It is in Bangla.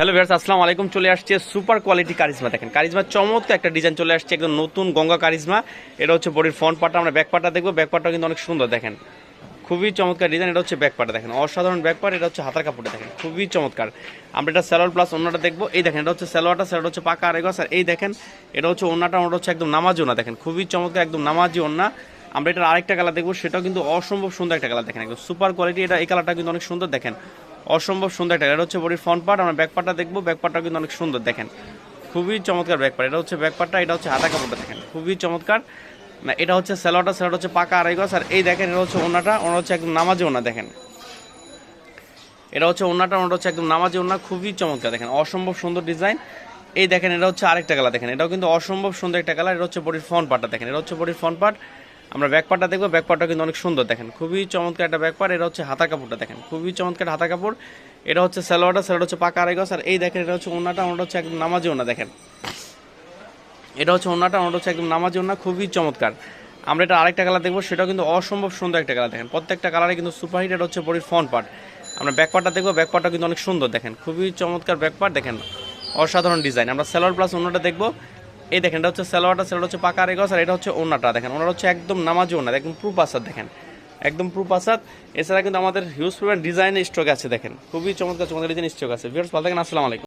হ্যালো ভিয়ার্স আসসালামু আলাইকুম। চলে আসছে সুপার কোয়ালিটি কারিজমা দেখেন। কারিজমা চমৎকার একটা ডিজাইন চলে আসছে, একদম নতুন গঙ্গা কারিজমা এটা হচ্ছে বডির ফ্রন্ট পার্টটা আমরা ব্যাক পার্টটা দেখব। ব্যাক পার্টটা কিন্তু অনেক সুন্দর দেখেন। খুবই চমৎকার ডিজাইন এটা হচ্ছে ব্যাক পার্টটা দেখেন। অসাধারণ ব্যাক পার্ট এটা হচ্ছে হাতার কাপড়টা দেখেন। খুবই চমৎকার। আমরা এটা স্যালোয়ার প্লাস অন্যটা দেখব। এই দেখেন, এটা হচ্ছে স্যালোয়ারটা স্যালোয়ার হচ্ছে পাকা আর এই দেখেন, এটা হচ্ছে অন্যটা ওটা হচ্ছে একদম নামাজি ওনা দেখেন। খুবই চমৎকার, একদম নামাজি ওনা আমরা এটার আরেকটা কালার দেখব, সেটাও কিন্তু অসম্ভব সুন্দর একটা কালার দেখেন। একদম সুপার কোয়ালিটি এটা এই কালারটা কিন্তু অনেক সুন্দর দেখেন। অসম্ভব সুন্দর একটা এটা হচ্ছে বডির ফ্রন্ট পার্ট আমরা ব্যাক পার্টটা দেখব। ব্যাক পার্টটা কিন্তু অনেক সুন্দর, দেখেন। খুবই চমৎকার ব্যাক পার্ট এটা হচ্ছে ব্যাক পার্টটা এটা হচ্ছে হাতা কাপড়টা, দেখেন। খুবই চমৎকার। না, এটা হচ্ছে স্যালোয়ারটা স্যালোয়ার হচ্ছে পাকা আড়াই গজ, আর এই দেখেন, এটা হচ্ছে ওনাটা ওনা হচ্ছে একদম নামাজি ওনা দেখেন। এটা হচ্ছে ওনাটা ওনাটা হচ্ছে একদম নামাজি ওনা খুবই চমৎকার, দেখেন। অসম্ভব সুন্দর ডিজাইন এই দেখেন, এটা হচ্ছে আরেকটা কালার দেখেন। এটাও কিন্তু অসম্ভব সুন্দর একটা কালার এটা হচ্ছে বডির ফ্রন্ট পার্টটা দেখেন। এটা হচ্ছে বডির ফ্রন্ট পার্ট আমরা ব্যাক পার্টটা দেখব। ব্যাক পার্টটা কিন্তু অনেক সুন্দর দেখেন। খুবই চমৎকার একটা ব্যাক পার্ট এটা হচ্ছে হাতা কাপড়টা দেখেন। খুবই চমৎকার হাতা কাপড়। এটা হচ্ছে স্যালোয়ারটা স্যালোয়ার হচ্ছে পাকা আড়াই আর এই দেখেন, এটা হচ্ছে ওনাটা ওনাটা হচ্ছে একদম নামাজি ওনা দেখেন। এটা হচ্ছে ওনাটা ওনাটা হচ্ছে একদম নামাজি ওনা খুবই চমৎকার। আমরা এটা আরেকটা কালার দেখব। সেটাও কিন্তু অসম্ভব সুন্দর একটা কালার দেখেন। প্রত্যেকটা কালারে কিন্তু সুপারহিট এটা হচ্ছে বডির ফ্রন্ট পার্ট। আমরা ব্যাক পার্টটা দেখব। ব্যাক পার্টটা কিন্তু অনেক সুন্দর দেখেন। খুবই চমৎকার ব্যাক পার্ট দেখেন। অসাধারণ ডিজাইন। আমরা স্যালোয়ার প্লাস অন্যটা দেখব। এই দেখেন, এটা হচ্ছে স্যালোয়ারটা স্যালোয়ার হচ্ছে পাকা রেগস, আর এটা হচ্ছে ওনাটা দেখেন। ওনার হচ্ছে একদম নামাজি ওনার একদম প্রুফ আসাদ, দেখেন। একদম প্রুফ আসাদ। এছাড়া কিন্তু আমাদের হিউজ পরিমাণ ডিজাইনের স্টক আছে, দেখেন। খুবই চমৎকার চমৎকার ডিজাইন স্টক আছে। ভিউয়ার্স ভালো থাকেন, আসসালামু আলাইকুম।